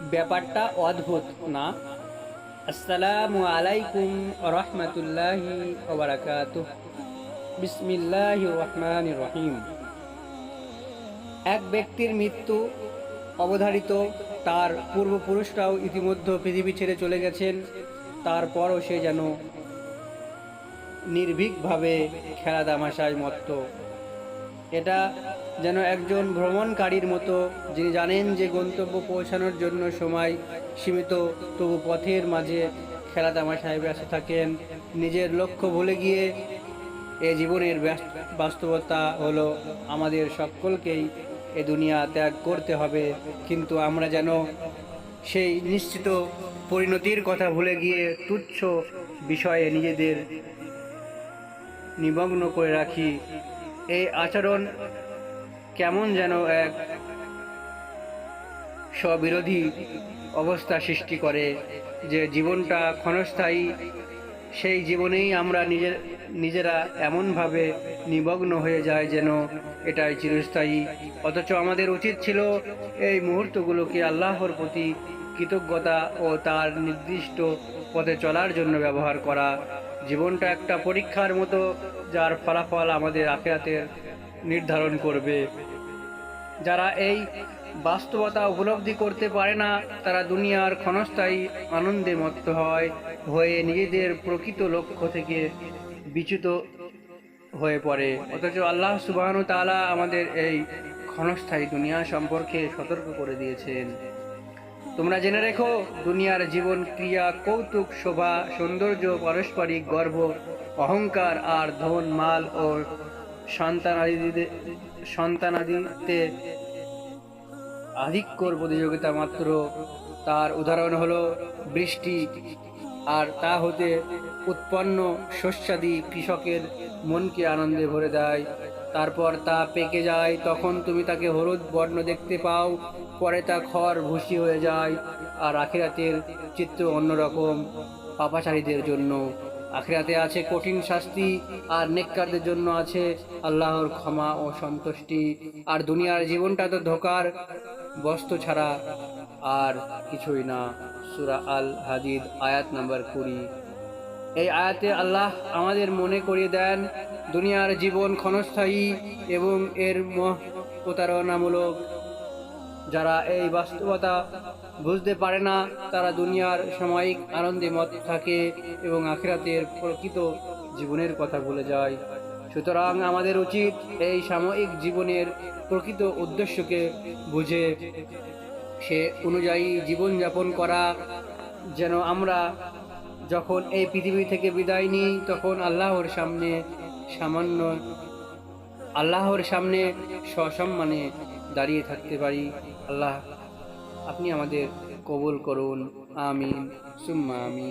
ব্যাপারটা অদ্ভুত, না? আসসালামু আলাইকুম রহমতুল্লাহি বিসমিল্লাহ রহমান রহিম। এক ব্যক্তির মৃত্যু অবধারিত, তার পূর্বপুরুষরাও ইতিমধ্যে পৃথিবী ছেড়ে চলে গেছেন, তারপরও সে যেন নির্ভীকভাবে খেলা তামাশায় মত্ত। এটা যেন একজন ভ্রমণকারীর মতো, যিনি জানেন যে গন্তব্য পৌঁছানোর জন্য সময় সীমিত, তবু পথের মাঝে খেলা তামাশায় ব্যস্ত থাকেন। নিজের লক্ষ্য ভুলে গিয়ে এ জীবনের বাস্তবতা হলো আমাদের সকলকেই এ দুনিয়া ত্যাগ করতে হবে। কিন্তু আমরা যেন সেই নিশ্চিত পরিণতির কথা ভুলে গিয়ে তুচ্ছ বিষয়ে নিজেদের নিমগ্ন করে রাখি। এই আচরণ কেমন যেন এক স্ববিরোধী অবস্থা সৃষ্টি করে যে জীবনটা ক্ষণস্থায়ী, সেই জীবনেই আমরা নিজের নিজেরা এমনভাবে নিমগ্ন হয়ে যায় যেন এটাই চিরস্থায়ী। অথচ আমাদের উচিত ছিল এই মুহূর্তগুলোকে আল্লাহর প্রতি কৃতজ্ঞতা ও তার নির্দিষ্ট পথে চলার জন্য ব্যবহার করা। জীবনটা একটা পরীক্ষার মতো যার ফলাফল আমাদের আখেরাতের নির্ধারণ করবে। যারা এই বাস্তবতা উপলব্ধি করতে পারে না, তারা দুনিয়ার ক্ষণস্থায়ী আনন্দে মত্ত হয়, হয়ে নিজেদের প্রকৃত লক্ষ্য থেকে বিচ্যুত হয়ে পড়ে। অথচ আল্লাহ সুবাহন তাআলা আমাদের এই ক্ষণস্থায়ী দুনিয়া সম্পর্কে সতর্ক করে দিয়েছেন। তোমরা জেনে রেখো, দুনিয়ার জীবন ক্রিয়া, কৌতুক, শোভা, সৌন্দর্য, পারস্পরিক গর্ব অহংকার আর ধন, মাল ও সন্তানাদিতে সন্তানাদিতে আধিক্যর প্রতিযোগিতা মাত্র। তার উদাহরণ হলো বৃষ্টি, আর তা হতে উৎপন্ন শস্যাদি কৃষকের মনকে আনন্দে ভরে দেয়। তারপর তা পেকে যায়, তখন তুমি তাকে হলুদ বর্ণ দেখতে পাও, পরে তা খড় ভুসি হয়ে যায়, আর আখেরাতের চিত্র অন্যরকম, পাপাচারীদের জন্য। আখিরাতে আছে কঠিন শাস্তি, আর নেককারদের জন্য আছে আল্লাহর ক্ষমা ও সন্তুষ্টি। আর দুনিয়ার জীবনটা তো ধোকার বস্তু ছাড়া আর কিছুই না। সুরা আল হাদিদ আয়াত নাম্বার কুড়ি। এই আয়াতে আল্লাহ আমাদের মনে করিয়ে দেন, দুনিয়ার জীবন ক্ষণস্থায়ী এবং এর প্রতারণামূলক যারা এই বাস্তবতা বুঝতে পারে না তারা দুনিয়ার সাময়িক আনন্দে মত থাকে এবং আখেরাতের প্রকৃত জীবনের কথা ভুলে যায়। সুতরাং আমাদের উচিত এই সাময়িক জীবনের প্রকৃত উদ্দেশ্যকে বুঝে, সে অনুযায়ী জীবনযাপন করা। যেন আমরা যখন এই পৃথিবী থেকে বিদায় নিই, তখন আল্লাহর সামনে সামান্য, আল্লাহর সামনে সসম্মানে দাঁড়িয়ে থাকতে পারি। আল্লাহ আপনি আমাদের কবুল করুন আমিন সুম্মা আমিন।